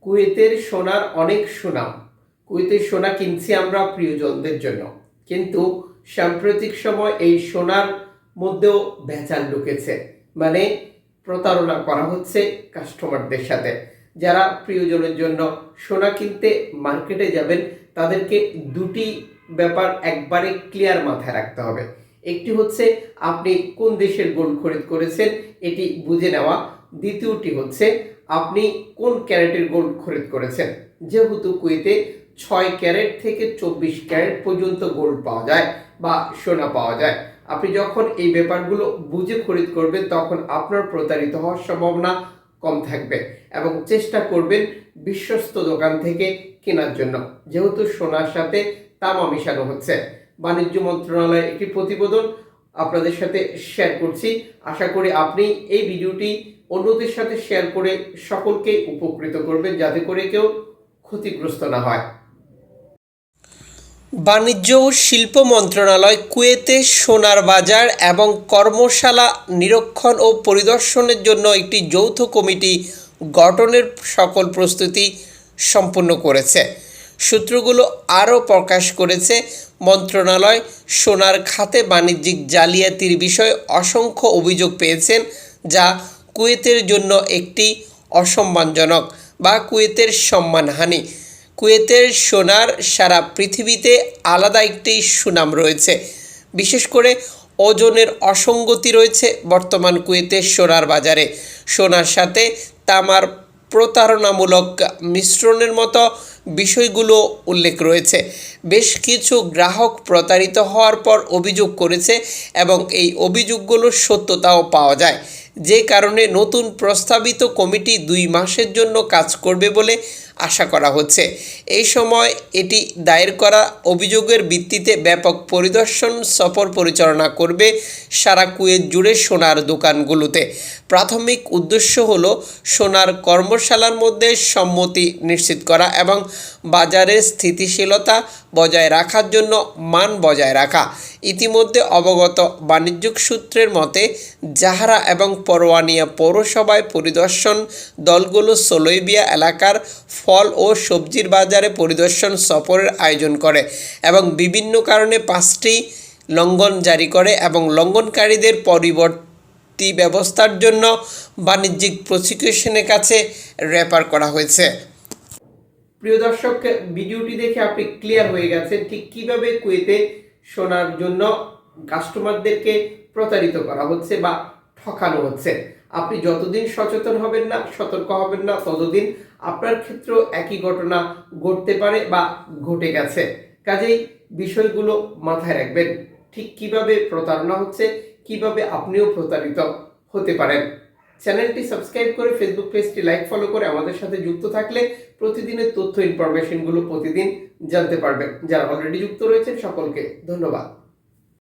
কুয়েতের সোনার অনেক সুনাম। কুয়েতের সোনা কিনছি আমরা প্রিয়জনদের জন্য। কিন্তু সাম্প্রতিক সময় এই সোনার মধ্যেও ভেজাল ঢুকেছে। মানে প্রতারণা করা হচ্ছে কাস্টমারদের সাথে। যারা প্রিয়জনের জন্য সোনা কিনতে মার্কেটে যাবেন, তাদেরকে দুটি ব্যাপার একবারে ক্লিয়ার মাথায় রাখতে হবে। একটি হচ্ছে, আপনি কোন দেশের গোল্ড খরিদ করেছেন, এটি বুঝে নেওয়া। দ্বিতীয়টি হচ্ছে, আপনি কোন ক্যারেটের গোল্ড খরিদ করেছেন? যেহেতু কুয়েতে ছয় ক্যারেট থেকে চব্বিশ ক্যারেট পর্যন্ত গোল্ড পাওয়া যায় বা সোনা পাওয়া যায়। আপনি যখন এই ব্যাপারগুলো বুঝে খরিদ করবেন, তখন আপনার প্রতারিত হওয়ার সম্ভাবনা কম থাকবে এবং চেষ্টা করবেন বিশ্বস্ত দোকান থেকে কেনার জন্য। যেহেতু সোনার সাথে তামা মিশানো হচ্ছে। বাণিজ্য মন্ত্রণালয়ের একটি প্রতিবেদন আপনাদের সাথে শেয়ার করছি। আশা করি আপনি এই ভিডিওটি অন্যদের সাথে শেয়ার করে সকলকে উপকৃত করবেন যাতে করে কেউ ক্ষতিগ্রস্ত না হয়। বাণিজ্য ও শিল্প মন্ত্রণালয় কুয়েতে সোনার বাজার এবং কর্মশালা নিরীক্ষণ ও পরিদর্শনের জন্য একটি যৌথ কমিটি গঠনের সকল প্রস্তুতি সম্পন্ন করেছে। সূত্রগুলো আরও প্রকাশ করেছে, মন্ত্রণালয় সোনার খাতে বাণিজ্যিক জালিয়াতির বিষয়ে অসংখ্য অভিযোগ পেয়েছেন, যা কুয়েতের জন্য একটি অসম্মানজনক বা কুয়েতের সম্মানহানি। কুয়েতের সোনার সারা পৃথিবীতে আলাদা একটি সুনাম রয়েছে। বিশেষ করে ওজনের অসঙ্গতি রয়েছে বর্তমান কুয়েতের সোনার বাজারে। সোনার সাথে তামার প্রতারণামূলক মিশ্রণের মতো বিষয়গুলো উল্লেখ রয়েছে। বেশ কিছু গ্রাহক প্রতারিত হওয়ার পর অভিযোগ করেছে এবং এই অভিযোগগুলোর সত্যতাও পাওয়া যায়। যে কারণে নতুন প্রস্তাবিত কমিটি দুই মাসের জন্য কাজ করবে বলে আশা করা হচ্ছে। এই সময় এটি দায়ের করা অভিযোগের ভিত্তিতে ব্যাপক পরিদর্শন, সফর পরিচালনা করবে সারা কুয়েত জুড়ে সোনার দোকানগুলোতে। প্রাথমিক উদ্দেশ্য হল সোনার কর্মশালার মধ্যে সম্মতি নিশ্চিত করা এবং বাজারের স্থিতিশীলতা বজায় রাখার জন্য মান বজায় রাখা। ইতিমধ্যে অবগত বাণিজ্যিক সূত্রের মতে, জাহারা এবং পরোয়ানিয়া পৌরসভায় পরিদর্শন দলগুলো সোলইবিয়া এলাকার ফল ও সবজির বাজারে পরিদর্শন সফরের আয়োজন করে এবং বিভিন্ন কারণে পাঁচটি লঙ্ঘন জারি করে এবং লঙ্ঘনকারীদের পরিবর্তী ব্যবস্থার জন্য বাণিজ্যিক প্রসিকিউশনের কাছে রেফার করা হয়েছে। প্রিয় দর্শক, ভিডিওটি দেখে আপনি ক্লিয়ার হয়ে গেছেন ঠিক কীভাবে কুয়েতে শোনার জন্য কাস্টমারদেরকে প্রতারিত করা হচ্ছে বা ঠকানো হচ্ছে। আপনি যতদিন সচেতন হবেন না, সতর্ক হবেন না, ততদিন আপনার ক্ষেত্রেও একই ঘটনা ঘটতে পারে বা ঘটে গেছে। কাজেই বিষয়গুলো মাথায় রাখবেন, ঠিক কীভাবে প্রতারণা হচ্ছে, কীভাবে আপনিও প্রতারিত হতে পারেন। চ্যানেলটি সাবস্ক্রাইব করে ফেসবুক পেজটি লাইক ফলো করে আমাদের সাথে যুক্ত থাকলে প্রতিদিনের তথ্য ইনফরমেশনগুলো প্রতিদিন জানতে পারবেন। যারা অলরেডি যুক্ত রয়েছেন, সকলকে ধন্যবাদ।